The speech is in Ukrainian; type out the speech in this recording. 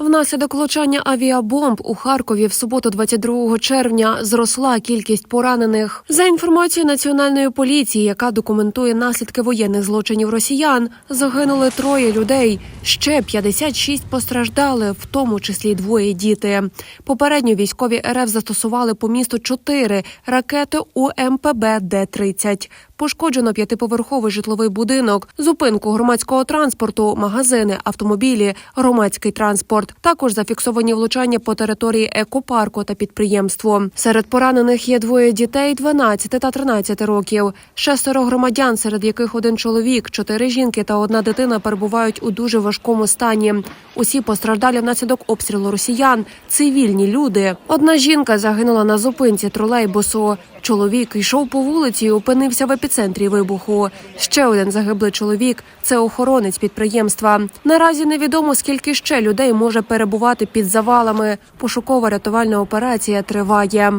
Внаслідок влучання авіабомб у Харкові в суботу, 22 червня, зросла кількість поранених. За інформацією національної поліції, яка документує наслідки воєнних злочинів росіян, загинули троє людей. Ще 56 постраждали, в тому числі двоє діти. Попередньо військові РФ застосували по місту чотири ракети УМПБ Д-30. Пошкоджено п'ятиповерховий житловий будинок, зупинку громадського транспорту, магазини, автомобілі, громадський транспорт. Також зафіксовані влучання по території екопарку та підприємству. Серед поранених є двоє дітей 12 та 13 років. Шестеро громадян, серед яких один чоловік, чотири жінки та одна дитина перебувають у дуже важкому стані. Усі постраждалі внаслідок обстрілу росіян. Цивільні люди. Одна жінка загинула на зупинці тролейбусу. Чоловік йшов по вулиці і опинився в епіцентрі вибуху. Ще один загиблий чоловік це охоронець підприємства. Наразі невідомо скільки ще людей може перебувати під завалами. Пошукова рятувальна операція триває.